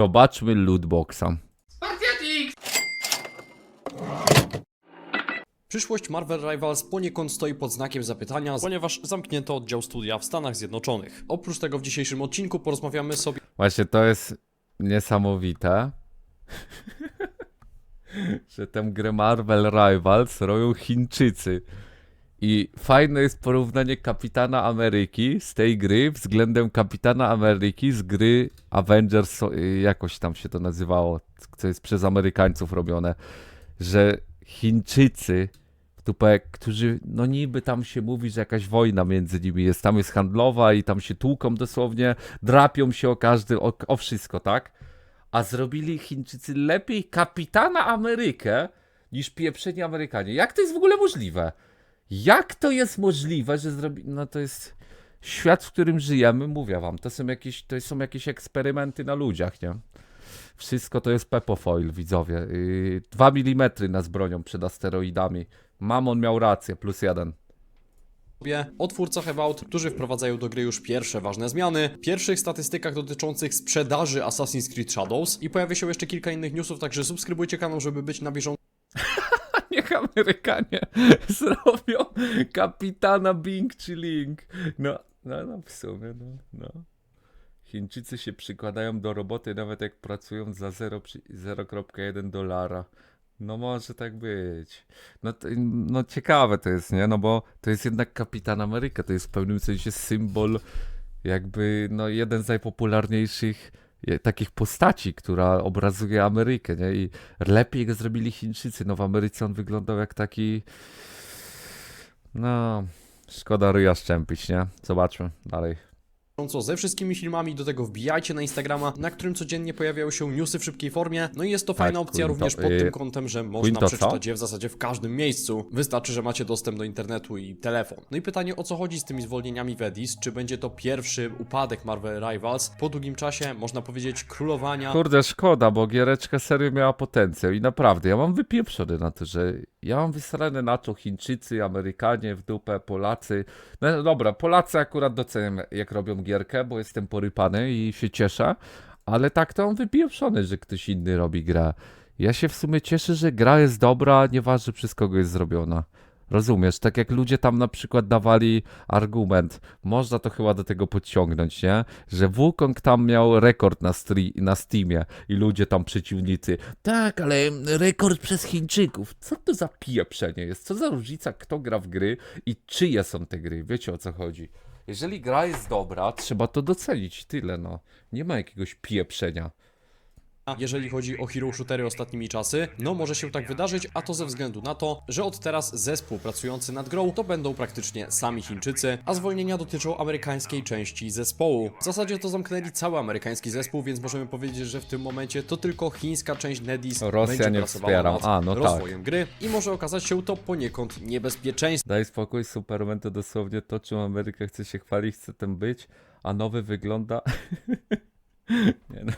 Zobaczmy lootboxa. Przyszłość Marvel Rivals poniekąd stoi pod znakiem zapytania, ponieważ zamknięto oddział studia w Stanach Zjednoczonych. Oprócz tego w dzisiejszym odcinku porozmawiamy sobie Właśnie to jest niesamowite, że tę grę Marvel Rivals robią Chińczycy. I fajne jest porównanie Kapitana Ameryki z tej gry względem Kapitana Ameryki z gry Avengers, y, jakoś tam się to nazywało, co jest przez Amerykańców robione, że Chińczycy, którzy, no niby tam się mówi, że jakaś wojna między nimi jest, tam jest handlowa i tam się tłuką dosłownie, drapią się o każdy, o, o wszystko, tak? A zrobili Chińczycy lepiej Kapitana Amerykę niż pieprzeni Amerykanie. Jak to jest w ogóle możliwe? Jak to jest możliwe, że zrobi... No to jest świat, w którym żyjemy, mówię wam, to są jakieś, to są jakieś eksperymenty na ludziach, nie? Wszystko to jest pepofoil, widzowie. Yy, 2 mm nas bronią przed asteroidami. Mamon miał rację, plus jeden. o twórcach About, którzy wprowadzają do gry już pierwsze ważne zmiany, pierwszych statystykach dotyczących sprzedaży Assassin's Creed Shadows i pojawia się jeszcze kilka innych newsów, także subskrybujcie kanał, żeby być na bieżąco Amerykanie zrobią kapitana Bing czy Link. No, no, no w sumie, no, no. Chińczycy się przykładają do roboty nawet jak pracują za 0 przy- 0,1 dolara. No może tak być. No, to, no ciekawe to jest, nie? No bo to jest jednak Kapitan Ameryka, to jest w pewnym sensie symbol jakby no jeden z najpopularniejszych takich postaci, która obrazuje Amerykę, nie? I lepiej go zrobili Chińczycy. No w Ameryce on wyglądał jak taki no szkoda ryja szczępić, nie? Zobaczmy dalej. Ze wszystkimi filmami, do tego wbijajcie na Instagrama, na którym codziennie pojawiają się newsy w szybkiej formie, no i jest to fajna opcja Quinto- również pod y, tym kątem, że można Quinto co? przeczytać je w zasadzie w każdym miejscu. Wystarczy, że macie dostęp do internetu i telefon. No i pytanie o co chodzi z tymi zwolnieniami w Edis, czy będzie to pierwszy upadek Marvel Rivals po długim czasie, można powiedzieć, królowania Kurde, szkoda, bo giereczka serio miała potencjał i naprawdę, ja mam wypieprzony na to, że ja mam wysrane na to Chińczycy, Amerykanie, w dupę, Polacy. No dobra, Polacy akurat doceniam jak robią gierkę, bo jestem porypany i się cieszę, ale tak to mam wypieprzony, że ktoś inny robi grę. Ja się w sumie cieszę, że gra jest dobra, nieważne przez kogo jest zrobiona. Rozumiesz, tak jak ludzie tam na przykład dawali argument, można to chyba do tego podciągnąć, nie? Że Wukong tam miał rekord na, stri- na Steamie i ludzie tam przeciwnicy, tak, ale rekord przez Chińczyków. Co to za pieprzenie jest? Co za różnica, kto gra w gry i czyje są te gry? Wiecie o co chodzi? Jeżeli gra jest dobra, trzeba to docenić, tyle no. Nie ma jakiegoś pieprzenia. Jeżeli chodzi o hero shootery ostatnimi czasy, no może się tak wydarzyć, a to ze względu na to, że od teraz zespół pracujący nad grą to będą praktycznie sami Chińczycy, a zwolnienia dotyczą amerykańskiej części zespołu. W zasadzie to zamknęli cały amerykański zespół, więc możemy powiedzieć, że w tym momencie to tylko chińska część Nedis Rosja będzie nie pracowała nad A, no tak. rozwojem gry i może okazać się to poniekąd niebezpieczeństwem. Daj spokój, Superman to dosłownie to, czym Ameryka chce się chwalić, chce tym być, a nowy wygląda... Nie no.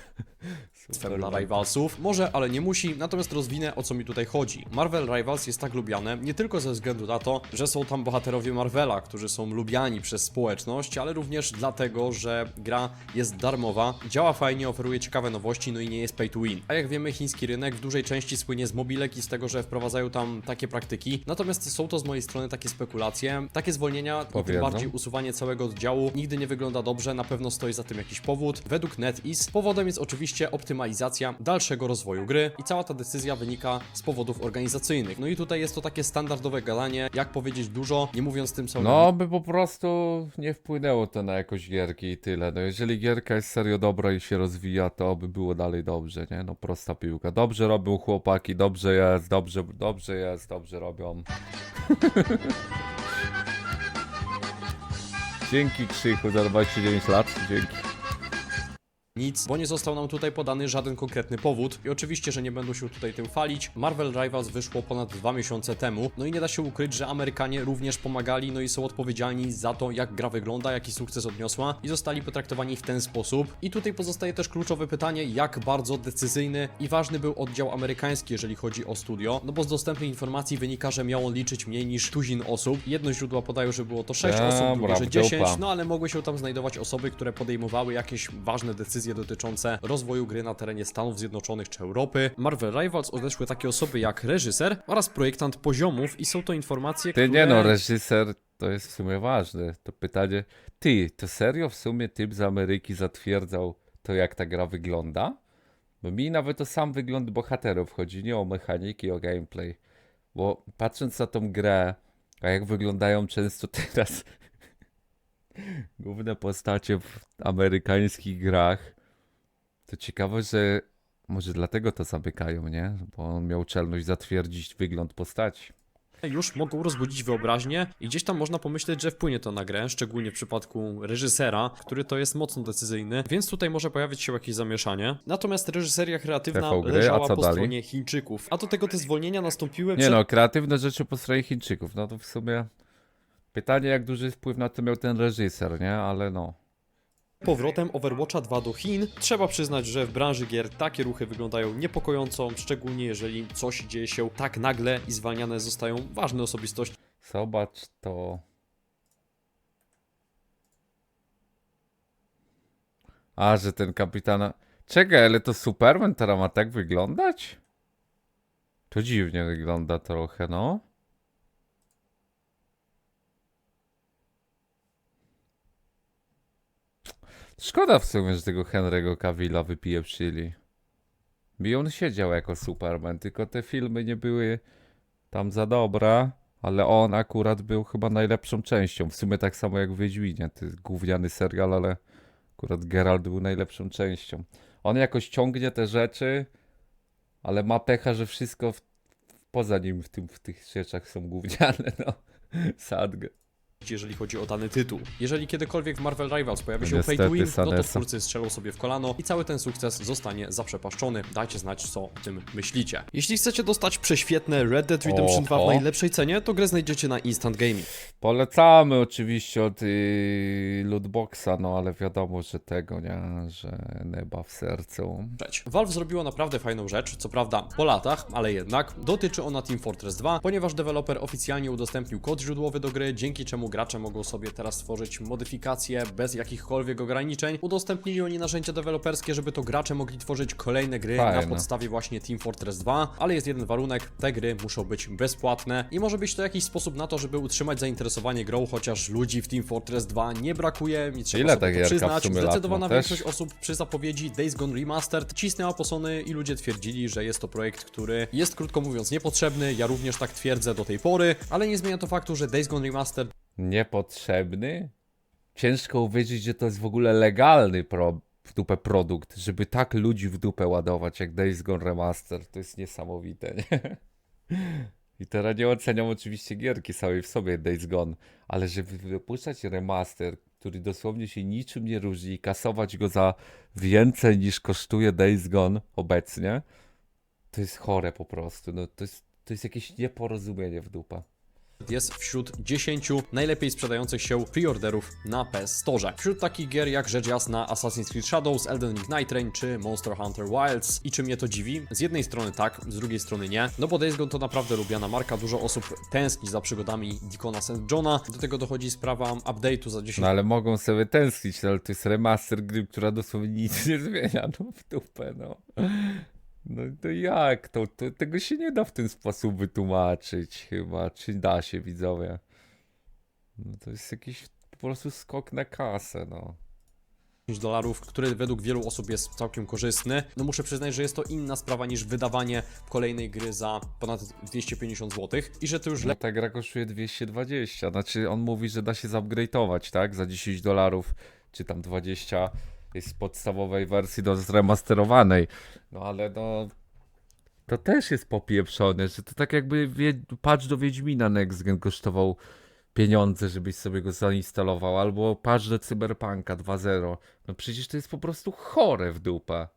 Dla Rivalsów. Może, ale nie musi, natomiast rozwinę o co mi tutaj chodzi. Marvel Rivals jest tak lubiane nie tylko ze względu na to, że są tam bohaterowie Marvela, którzy są lubiani przez społeczność, ale również dlatego, że gra jest darmowa, działa fajnie, oferuje ciekawe nowości, no i nie jest pay to win. A jak wiemy, chiński rynek w dużej części słynie z mobilek i z tego, że wprowadzają tam takie praktyki. Natomiast są to z mojej strony takie spekulacje, takie zwolnienia tym Powiedzą. bardziej usuwanie całego oddziału nigdy nie wygląda dobrze, na pewno stoi za tym jakiś powód. Według NetEase powodem jest oczywiście optymalizacja dalszego rozwoju gry i cała ta decyzja wynika z powodów organizacyjnych. No i tutaj jest to takie standardowe gadanie, jak powiedzieć dużo, nie mówiąc tym samym No, by po prostu nie wpłynęło to na jakość gierki i tyle. No, jeżeli gierka jest serio dobra i się rozwija, to by było dalej dobrze, nie? No, prosta piłka. Dobrze robią chłopaki, dobrze jest, dobrze, dobrze jest, dobrze robią. Dzięki Krzychu za 29 lat, dzięki. Nic, bo nie został nam tutaj podany żaden konkretny powód i oczywiście, że nie będą się tutaj tym chwalić. Marvel Rivals wyszło ponad dwa miesiące temu, no i nie da się ukryć, że Amerykanie również pomagali, no i są odpowiedzialni za to, jak gra wygląda, jaki sukces odniosła i zostali potraktowani w ten sposób. I tutaj pozostaje też kluczowe pytanie, jak bardzo decyzyjny i ważny był oddział amerykański, jeżeli chodzi o studio, no bo z dostępnych informacji wynika, że miał on liczyć mniej niż tuzin osób. Jedno źródła podają, że było to 6 osób, drugie, że w dupa. 10, no ale mogły się tam znajdować osoby, które podejmowały jakieś ważne decyzje decyzje dotyczące rozwoju gry na terenie Stanów Zjednoczonych czy Europy. Marvel Rivals odeszły takie osoby jak reżyser oraz projektant poziomów i są to informacje, Ty które... nie no, reżyser to jest w sumie ważne. To pytanie, ty, to serio w sumie typ z Ameryki zatwierdzał to, jak ta gra wygląda? Bo mi nawet o sam wygląd bohaterów chodzi, nie o mechaniki, o gameplay. Bo patrząc na tą grę, a jak wyglądają często teraz główne postacie w amerykańskich grach, to ciekawe, że może dlatego to zamykają, nie? Bo on miał czelność zatwierdzić wygląd postaci. już mogą rozbudzić wyobraźnię i gdzieś tam można pomyśleć, że wpłynie to na grę, szczególnie w przypadku reżysera, który to jest mocno decyzyjny, więc tutaj może pojawić się jakieś zamieszanie. Natomiast reżyseria kreatywna TV gry, leżała po dalej? stronie Chińczyków, a do tego te zwolnienia nastąpiły Nie przed no, kreatywne rzeczy po stronie Chińczyków. No to w sumie pytanie, jak duży wpływ na to miał ten reżyser, nie? Ale no. powrotem Overwatcha 2 do Chin. Trzeba przyznać, że w branży gier takie ruchy wyglądają niepokojąco, szczególnie jeżeli coś dzieje się tak nagle i zwalniane zostają ważne osobistości. Zobacz to. A, że ten kapitan. Czekaj, ale to Superman teraz ma tak wyglądać? To dziwnie wygląda trochę, no. Szkoda w sumie, że tego Henry'ego Cavilla wypieprzyli. By on siedział jako Superman, tylko te filmy nie były tam za dobre, ale on akurat był chyba najlepszą częścią. W sumie tak samo jak w Wiedźminie, to jest gówniany serial, ale akurat Geralt był najlepszą częścią. On jakoś ciągnie te rzeczy, ale ma pecha, że wszystko w, poza nim w, tym, w tych rzeczach są gówniane, no. Sadgę. Jeżeli chodzi o dany tytuł. Jeżeli kiedykolwiek w Marvel Rivals pojawi się Niestety, pay to win, no to Sanesa. twórcy strzelą sobie w kolano i cały ten sukces zostanie zaprzepaszczony. Dajcie znać, co o tym myślicie. Jeśli chcecie dostać prześwietne Red Dead Redemption 2 w Oho. najlepszej cenie, to grę znajdziecie na Instant Gaming. Polecamy oczywiście od y, lootboxa, no ale wiadomo, że tego, nie, że neba w sercu. Cześć. Valve zrobiło naprawdę fajną rzecz, co prawda po latach, ale jednak dotyczy ona Team Fortress 2, ponieważ deweloper oficjalnie udostępnił kod źródłowy do gry, dzięki czemu gracze mogą sobie teraz stworzyć modyfikacje bez jakichkolwiek ograniczeń. Udostępnili oni narzędzia deweloperskie, żeby to gracze mogli tworzyć kolejne gry na Fajne. podstawie właśnie Team Fortress 2, ale jest jeden warunek, te gry muszą być bezpłatne i może być to jakiś sposób na to, żeby utrzymać zainteresowanie grą, chociaż ludzi w Team Fortress 2 nie brakuje i trzeba Ile sobie to przyznać. Zdecydowana też? większość osób przy zapowiedzi Days Gone Remastered cisnęła posony i ludzie twierdzili, że jest to projekt, który jest krótko mówiąc niepotrzebny. Ja również tak twierdzę do tej pory, ale nie zmienia to faktu, że Days Gone Remastered Niepotrzebny? Ciężko uwierzyć, że to jest w ogóle legalny pro, w dupę produkt, żeby tak ludzi w dupę ładować jak Days Gone Remaster. To jest niesamowite, nie? I teraz nie oceniam oczywiście gierki samej w sobie Days Gone, ale żeby wypuszczać remaster, który dosłownie się niczym nie różni i kasować go za więcej niż kosztuje Days Gone obecnie, to jest chore po prostu. No, to, jest, to jest jakieś nieporozumienie w dupę. Jest wśród 10 najlepiej sprzedających się preorderów na PS Store. Wśród takich gier jak rzecz jasna Assassin's Creed Shadows, Elden Ring Night Train czy Monster Hunter Wilds. I czy mnie to dziwi? Z jednej strony tak, z drugiej strony nie. No bo Days Gone to naprawdę lubiana marka, dużo osób tęskni za przygodami Deacona St. Johna. Do tego dochodzi sprawa update'u za 10 No ale mogą sobie tęsknić, no, ale to jest remaster gry, która dosłownie nic nie zmienia, no w dupę, no. No to jak to? to? Tego się nie da w ten sposób wytłumaczyć chyba, czy da się widzowie? No to jest jakiś po prostu skok na kasę, no. dolarów, który według wielu osób jest całkiem korzystny. No muszę przyznać, że jest to inna sprawa niż wydawanie kolejnej gry za ponad 250 zł i że to już No ta gra kosztuje 220, znaczy on mówi, że da się zupgrade'ować, tak? Za 10 dolarów, czy tam 20 jest z podstawowej wersji do zremasterowanej. No ale no... To też jest popieprzone, że to tak jakby patch do Wiedźmina Next Gen kosztował pieniądze, żebyś sobie go zainstalował, albo patch do Cyberpunka 2.0. No przecież to jest po prostu chore w dupę.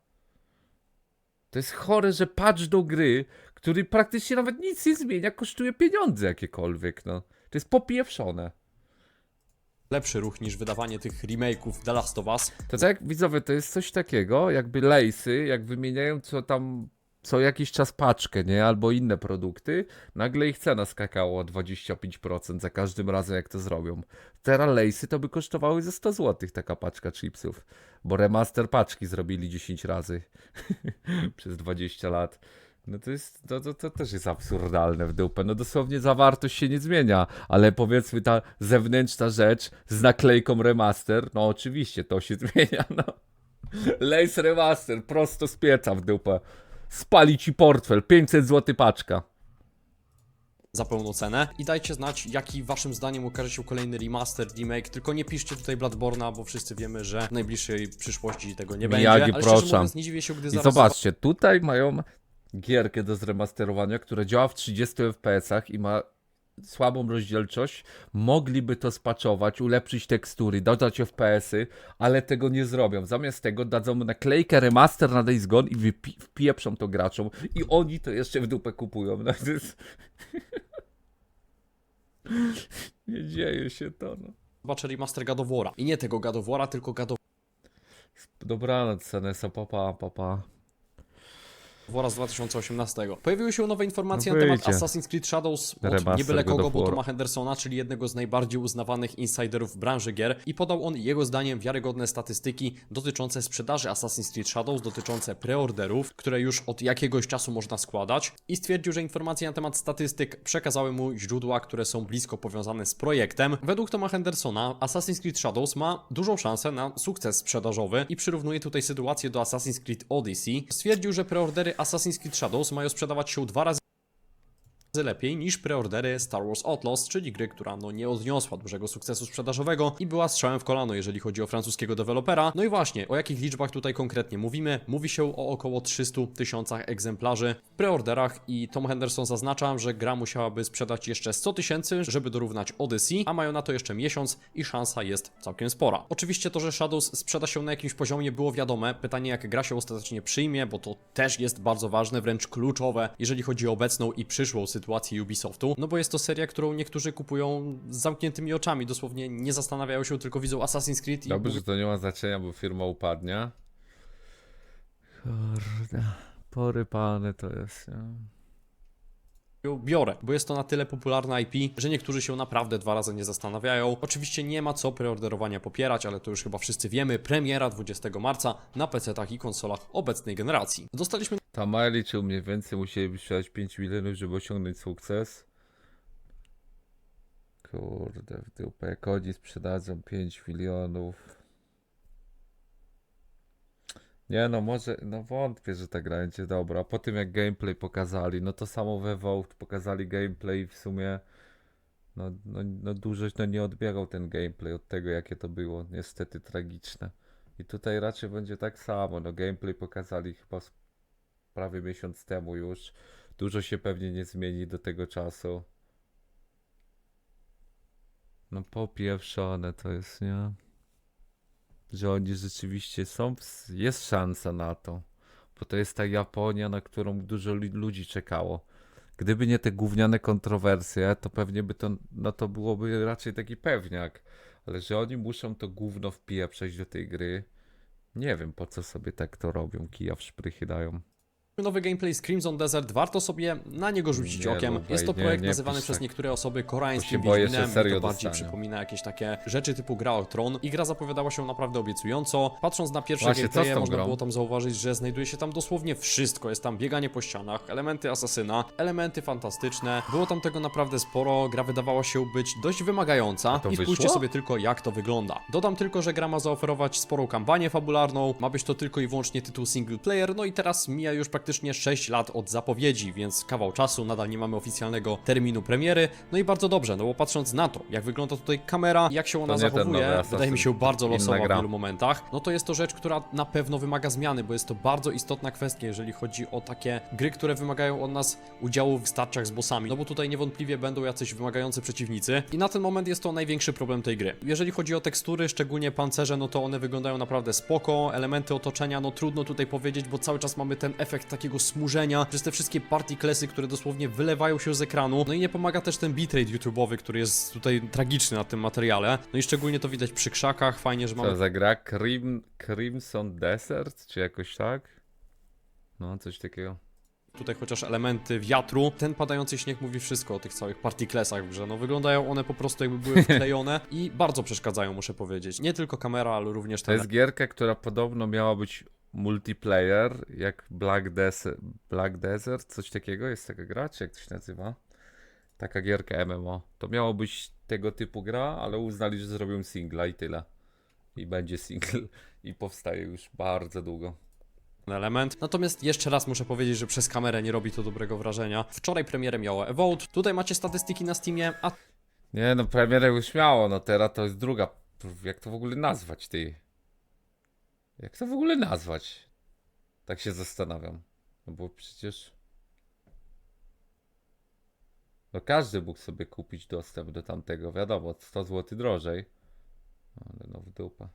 To jest chore, że patch do gry, który praktycznie nawet nic nie zmienia, kosztuje pieniądze jakiekolwiek, no. To jest popieprzone. Lepszy ruch niż wydawanie tych remake'ów The Last of Us. To tak, widzowie, to jest coś takiego, jakby lejsy, jak wymieniają co tam co jakiś czas paczkę, nie? Albo inne produkty, nagle ich cena skakała o 25% za każdym razem, jak to zrobią. Teraz Lejsy to by kosztowały ze 100 zł taka paczka chipsów, bo remaster paczki zrobili 10 razy przez 20 lat. No to jest, to, to, to też jest absurdalne w dupę. No dosłownie zawartość się nie zmienia, ale powiedzmy ta zewnętrzna rzecz z naklejką remaster, no oczywiście to się zmienia, no. Lace remaster, prosto z pieca w dupę. Spali ci portfel, 500 zł paczka. za pełną cenę i dajcie znać, jaki waszym zdaniem okaże się kolejny remaster, remake, tylko nie piszcie tutaj Bloodborne'a, bo wszyscy wiemy, że w najbliższej przyszłości tego nie Miyagi, będzie, ale proszę. mówiąc nie dziwię się, gdy I zaraz zobaczcie, tutaj mają gierkę do zremasterowania, która działa w 30 FPS-ach i ma słabą rozdzielczość. Mogliby to spaczować, ulepszyć tekstury, dodać FPS-y, ale tego nie zrobią. Zamiast tego dadzą naklejkę remaster na Days Gone i wypi- wpieprzą to graczom. I oni to jeszcze w dupę kupują. No, to jest... nie dzieje się to, no. zobaczę remaster War'a. I nie tego War'a, tylko of Dobranoc, Senesa, papa, papa. Wora z 2018. Pojawiły się nowe informacje No na temat. Assassin's Creed Shadows od Remaster nie byle God kogo, bo. Toma Hendersona, czyli jednego z najbardziej uznawanych insiderów branży gier i podał on jego zdaniem wiarygodne statystyki dotyczące sprzedaży Assassin's Creed Shadows, dotyczące preorderów, które już od jakiegoś czasu można składać i stwierdził, że informacje na temat statystyk przekazały mu źródła, które są blisko powiązane z projektem. Według Toma Hendersona Assassin's Creed Shadows ma dużą szansę na sukces sprzedażowy i przyrównuje tutaj sytuację do Assassin's Creed Odyssey. Stwierdził, że preordery Assassin's Creed Shadows mają sprzedawać się dwa razy lepiej niż preordery Star Wars Outlaws, czyli gry, która no nie odniosła dużego sukcesu sprzedażowego i była strzałem w kolano, jeżeli chodzi o francuskiego dewelopera. No i właśnie, o jakich liczbach tutaj konkretnie mówimy? Mówi się o około 300 tysiącach egzemplarzy w preorderach i Tom Henderson zaznacza, że gra musiałaby sprzedać jeszcze 100 tysięcy, żeby dorównać Odyssey, a mają na to jeszcze miesiąc i szansa jest całkiem spora. Oczywiście to, że Shadows sprzeda się na jakimś poziomie było wiadome. Pytanie jak gra się ostatecznie przyjmie, bo to też jest bardzo ważne, wręcz kluczowe, jeżeli chodzi o obecną i przyszłą sytuację Ubisoftu. No bo jest to seria, którą niektórzy kupują z zamkniętymi oczami, dosłownie nie zastanawiają się, tylko widzą Assassin's Creed i Dobrze, że to nie ma znaczenia, bo firma upadnie. Kurde, porypane to jest, nie? Biorę, bo jest to na tyle popularna IP, że niektórzy się naprawdę dwa razy nie zastanawiają. Oczywiście nie ma co preorderowania popierać, ale to już chyba wszyscy wiemy. Premiera 20 marca na PC-tach i konsolach obecnej generacji. Dostaliśmy Tamara liczył mniej więcej, musieliby sprzedać 5 milionów, żeby osiągnąć sukces. Kurde, w dupę, jak oni sprzedadzą 5 milionów. Nie no, może, no wątpię, że ta gra będzie dobra. Po tym jak gameplay pokazali, no to samo we Vault pokazali gameplay i w sumie no, no, no dużo no nie odbiegał ten gameplay od tego jakie to było, niestety tragiczne. I tutaj raczej będzie tak samo, no gameplay pokazali chyba prawie miesiąc temu już. Dużo się pewnie nie zmieni do tego czasu. No popieprzone to jest, nie? Że oni rzeczywiście są, jest szansa na to. Bo to jest ta Japonia, na którą dużo lu- ludzi czekało. Gdyby nie te gówniane kontrowersje, to pewnie by to, no to byłoby raczej taki pewniak. Ale że oni muszą to gówno wpijać do tej gry, nie wiem po co sobie tak to robią, kija w szprychy dają. Nowy gameplay z Crimson Desert. Warto sobie na niego rzucić Nie, okiem. Lubej, Jest to projekt nie nazywany przez tak. niektóre osoby koreańskim się boję, że Wiedźminem i serio to bardziej dostanę. przypomina jakieś takie rzeczy typu gra o Tron i gra zapowiadała się naprawdę obiecująco. Patrząc na pierwsze Właśnie, co z gameplaye tą można grą? było tam zauważyć, że znajduje się tam dosłownie wszystko. Jest tam bieganie po ścianach, elementy asasyna, elementy fantastyczne. Było tam tego naprawdę sporo. Gra wydawała się być dość wymagająca to i spójrzcie wyszło? sobie tylko jak to wygląda. Dodam tylko, że gra ma zaoferować sporą kampanię fabularną, ma być to tylko i wyłącznie tytuł single player, no i teraz mija już praktycznie 6 lat od zapowiedzi, więc kawał czasu, nadal nie mamy oficjalnego terminu premiery, no i bardzo dobrze, no bo patrząc na to, jak wygląda tutaj kamera, jak się ona ten zachowuje, wydaje mi się bardzo losowa w wielu momentach, no to jest to rzecz, która na pewno wymaga zmiany, bo jest to bardzo istotna kwestia, jeżeli chodzi o takie gry, które wymagają od nas udziału w starciach z bossami, no bo tutaj niewątpliwie będą jacyś wymagający przeciwnicy i na ten moment jest to największy problem tej gry. Jeżeli chodzi o tekstury, szczególnie pancerze, no to one wyglądają naprawdę spoko, elementy otoczenia, no trudno tutaj powiedzieć, bo cały czas mamy ten efekt takiego smużenia przez te wszystkie particlesy, które dosłownie wylewają się z ekranu, no i nie pomaga też ten bitrate YouTube'owy, który jest tutaj tragiczny na tym materiale, no i szczególnie to widać przy krzakach, fajnie, że mamy Co za gra? Crim, Crimson Desert? Czy jakoś tak? No, coś takiego. tutaj chociaż elementy wiatru. Ten padający śnieg mówi wszystko o tych całych partiklesach w grze. No wyglądają one po prostu jakby były wklejone i bardzo przeszkadzają, muszę powiedzieć. Nie tylko kamera, ale również To ten jest gierka, która podobno miała być multiplayer, jak Black, Des- Black Desert, coś takiego, jest taka gra, czy jak to się nazywa? Taka gierka MMO. To miało być tego typu gra, ale uznali, że zrobią singla i tyle. I będzie single i powstaje już bardzo długo. element. Natomiast jeszcze raz muszę powiedzieć, że przez kamerę nie robi to dobrego wrażenia. Wczoraj premierę miało Evolt. Tutaj macie statystyki na Steamie, a Nie no, premierę już miało, no teraz to jest druga. Jak to w ogóle nazwać, ty? Jak to w ogóle nazwać? Tak się zastanawiam. No bo przecież... No każdy mógł sobie kupić dostęp do tamtego, wiadomo, 100 zł drożej. Ale no w dupę.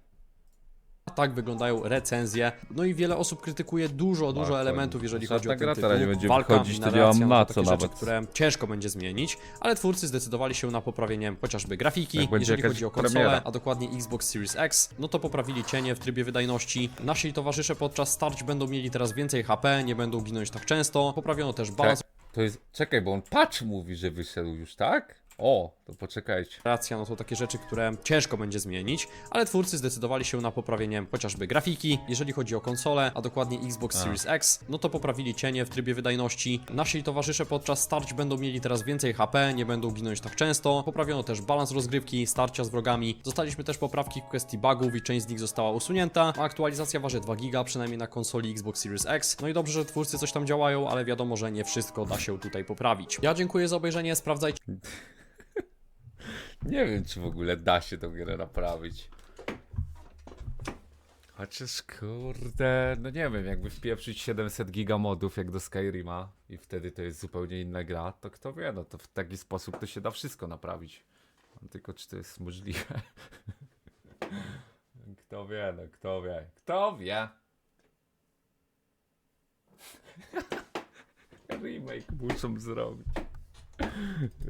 Tak wyglądają recenzje. No i wiele osób krytykuje dużo, dużo Marko, elementów, jeżeli chodzi o ten gra tytuł. teraz nie będzie Walka, wychodzić, to nie narracja, mam no na to co takie rzeczy, nawet. które ciężko będzie zmienić, ale twórcy zdecydowali się na poprawienie chociażby grafiki, Jak będzie jeżeli jakaś chodzi o konsolę, premiera. a dokładnie Xbox Series X, no to poprawili cienie w trybie wydajności. Nasi towarzysze podczas starć będą mieli teraz więcej HP, nie będą ginąć tak często. Poprawiono też balans To jest... Czekaj, bo on patch mówi, że wyszedł już, tak? O, to poczekajcie. Racja, no to takie rzeczy, które ciężko będzie zmienić, ale twórcy zdecydowali się na poprawienie chociażby grafiki, jeżeli chodzi o konsolę, a dokładnie Xbox A. Series X, no to poprawili cienie w trybie wydajności. Nasi towarzysze podczas starć będą mieli teraz więcej HP, nie będą ginąć tak często. Poprawiono też balans rozgrywki, starcia z wrogami. Dostaliśmy też poprawki w kwestii bugów i część z nich została usunięta. A aktualizacja waży 2 giga, przynajmniej na konsoli Xbox Series X. No i dobrze, że twórcy coś tam działają, ale wiadomo, że nie wszystko da się tutaj poprawić. Ja dziękuję za obejrzenie, sprawdzajcie Nie wiem, czy w ogóle da się tą grę naprawić. Chociaż kurde, no nie wiem, jakby wpieprzyć 700 giga modów jak do Skyrima i wtedy to jest zupełnie inna gra, to kto wie, no to w taki sposób to się da wszystko naprawić. Tylko czy to jest możliwe? Kto wie, no kto wie, kto wie? Remake muszą zrobić.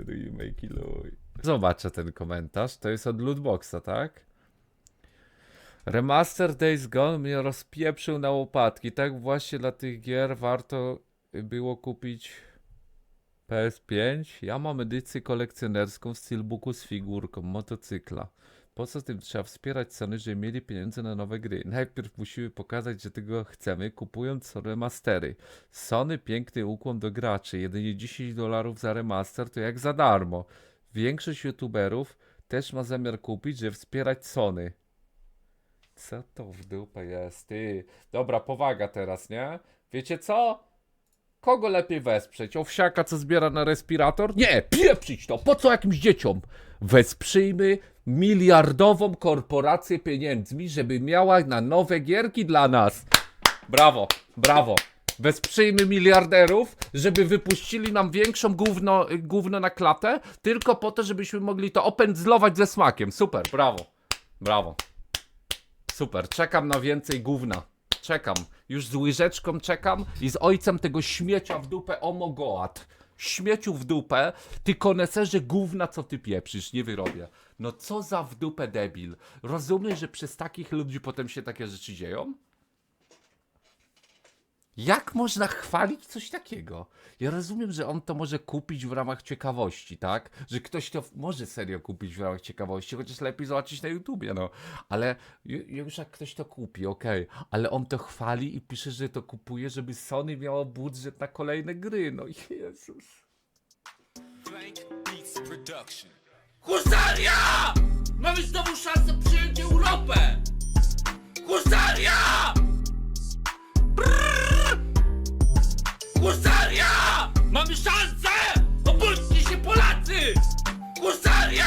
Remake i luj. Zobaczę ten komentarz. To jest od Lootboxa, tak? Remaster Days Gone mnie rozpieprzył na łopatki. Tak właśnie dla tych gier warto było kupić PS5. Ja mam edycję kolekcjonerską w steelbooku z figurką motocykla. Po co tym trzeba wspierać Sony, żeby mieli pieniądze na nowe gry? Najpierw musimy pokazać, że tego chcemy, kupując remastery. Sony piękny ukłon do graczy. Jedynie 10 dolarów za remaster to jak za darmo. Większość youtuberów też ma zamiar kupić, żeby wspierać Sony. Co to w dupę jest, ty? Dobra, powaga teraz, nie? Wiecie co? Kogo lepiej wesprzeć? Owsiaka, co zbiera na respirator? Nie, pieprzyć to! Po co jakimś dzieciom? Wesprzyjmy miliardową korporację pieniędzmi, żeby miała na nowe gierki dla nas. Brawo, brawo. Wesprzyjmy miliarderów, żeby wypuścili nam większą gówno, gówno na klatę, tylko po to, żebyśmy mogli to opędzlować ze smakiem. Super, brawo, brawo. Super, czekam na więcej gówna. Czekam. Już z łyżeczką czekam i z ojcem tego śmiecia w dupę omogoat. Śmieciu w dupę, ty koneserze gówna, co ty pieprzysz, nie wyrobię. No co za w dupę debil. Rozumiesz, że przez takich ludzi potem się takie rzeczy dzieją? Jak można chwalić coś takiego? Ja rozumiem, że on to może kupić w ramach ciekawości, tak? Że ktoś to może serio kupić w ramach ciekawości, chociaż lepiej zobaczyć na YouTubie, no. Ale ju- już jak ktoś to kupi, okej. Ale on to chwali i pisze, że to kupuje, żeby Sony miało budżet na kolejne gry. No Jezus. Husaria! Mamy znowu szansę przyjąć Europę! Husaria! Husaria! Mamy szansę! Obudźcie się Polacy! Husaria!